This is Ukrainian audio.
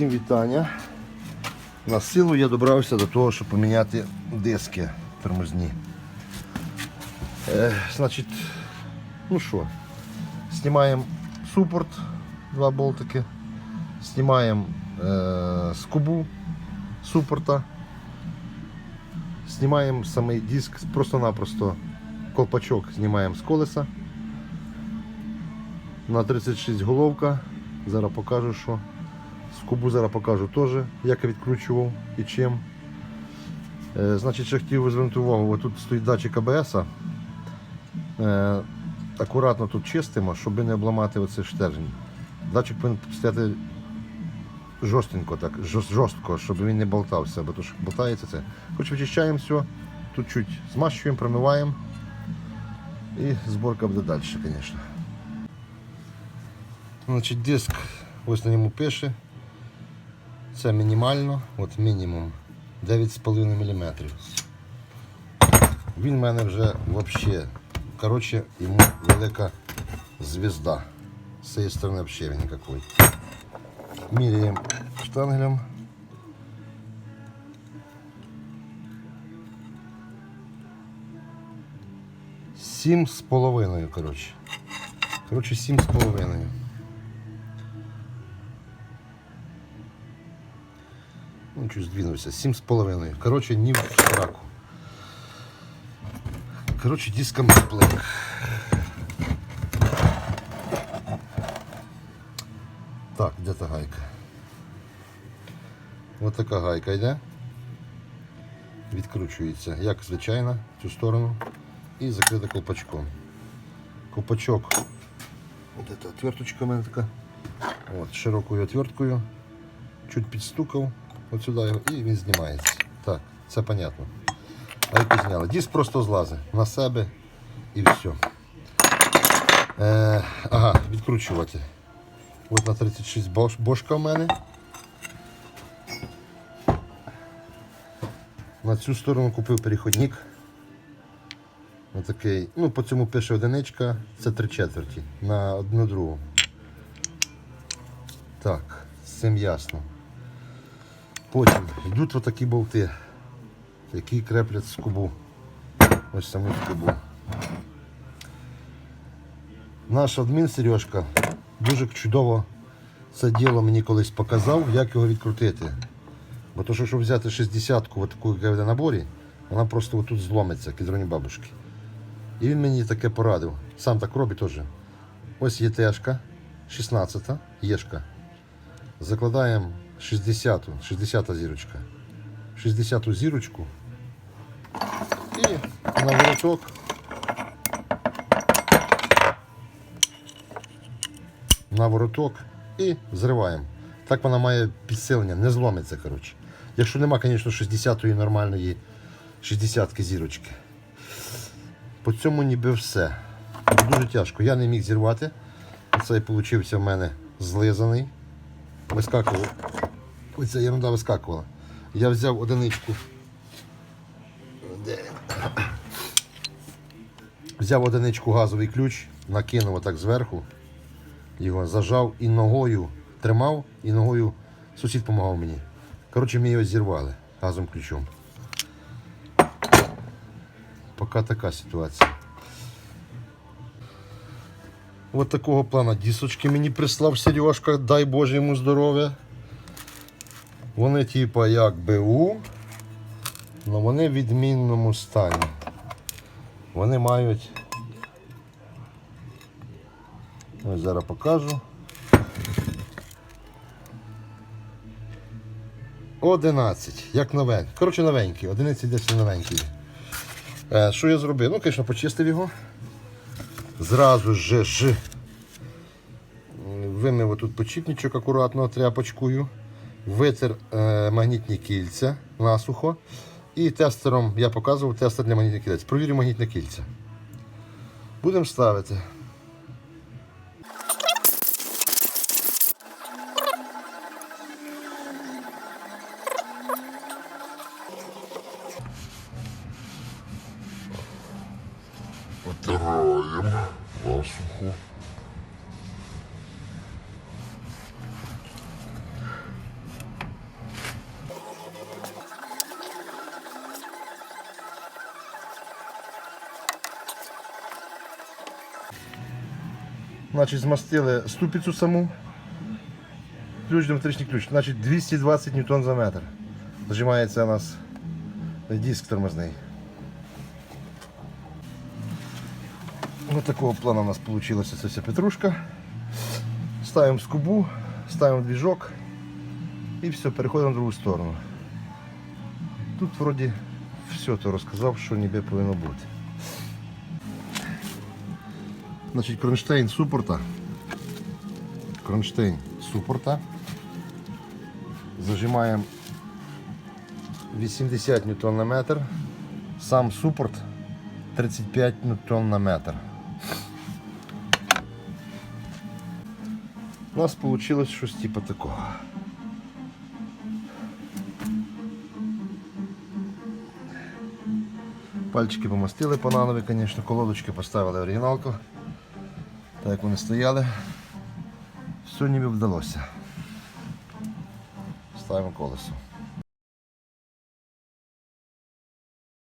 Всім вітання. На силу я добрався до того, щоб поміняти диски тормозні. Е, значить, ну що, знімаємо супорт, два болтики, знімаємо е, скобу супорта, знімаємо самий диск, просто-напросто колпачок знімаємо з колеса. На 36 головка. Зараз покажу, що. Скобу зараз покажу теж, як відкручував і чим. Е, значить, ще хотів звернути увагу, тут стоїть датчик АБС. Е, акуратно тут чистимо, щоб не обламати оцей штержень. Датчик повинен стояти жорстенько, так, жорстко, щоб він не болтався, бо то що болтається це. Хоч вичищаємо все, тут чуть змащуємо, промиваємо. І зборка буде далі, звісно. Значить, диск ось на ньому пише. Це мінімально, от мінімум 9,5 мм. Він в мене вже взагалі, коротше, йому велика звізда. З цієї сторони взагалі він ніякий. Міряємо штангелем. Сім з половиною, коротше. Коротше, сім з половиною. Ну, чуть здвинувся, сім з половиною. Коротше, ні в штраку. Коротше, диском плек. Так, де та гайка? Ось така гайка йде. Відкручується, як звичайно, в цю сторону. І закрита колпачком. Колпачок. Ось ця отверточка у мене така. От, широкою отверткою. Чуть підстукав от сюди його і він знімається. Так, це понятно. Гайку зняли. Диск просто злазить на себе і все. Е, ага, відкручувати. От на 36 бош, бошка в мене. На цю сторону купив переходник. Отакий. Ну, по цьому пише одиничка, це три четверті на одну другу. Так, з цим ясно. Потім йдуть отакі болти, які креплять скобу. Ось саму скобу. Наш адмін Сережка дуже чудово це діло мені колись показав, як його відкрутити. Бо то, що щоб взяти 60-ку, таку, яка в наборі, вона просто отут зломиться, кідроні бабушки. І він мені таке порадив. Сам так робить теж. Ось є тежка, 16-та, єшка. Закладаємо 60, 60 зірочка. 60 зірочку. І на вороток. На вороток і зриваємо. Так вона має підсилення, не зломиться. коротше. Якщо нема, звісно, 60-ї нормальної 60-ки зірочки. По цьому ніби все. Дуже тяжко. Я не міг зірвати. Цей получився в мене злизаний вискакував. Ось ця ерунда вискакувала. Я взяв одиничку. Взяв одиничку газовий ключ, накинув отак зверху, його зажав і ногою тримав, і ногою сусід допомагав мені. Коротше, ми його зірвали газовим ключом. Поки така ситуація. От такого плана дісочки мені прислав Сережка, дай Боже йому здоров'я. Вони типа як БУ, але вони в відмінному стані. Вони мають. Ось зараз покажу. 11, як новенький. Коротше, новенький, 11 десь новенький. Е, що я зробив? Ну, звісно, почистив його зразу же ж вимив тут почіпничок акуратно тряпочкою, витер е, магнітні кільця насухо. І тестером я показував тестер для магнітних кільць. Провірю магнітне кільця. Будемо ставити. Потираємо насухо. Значить, змастили ступицю саму. Ключ диаметричний ключ. Значить 220 ньютон за метр. Зажимається у нас диск тормозний. Ось такого плану у нас вийшла ця вся петрушка. Ставимо скобу, ставимо двіжок і все, переходимо в другу сторону. Тут вроді все то розказав, що ніби повинно бути. Значить, кронштейн супорта. Кронштейн супорта. Зажимаємо 80 ньютон на метр. Сам супорт 35 ньютон на метр. У нас вийшло щось типу такого. Пальчики помастили по нанові, звісно, колодочки поставили оригіналку. Так як вони стояли. Все ніби вдалося. Ставимо колесо.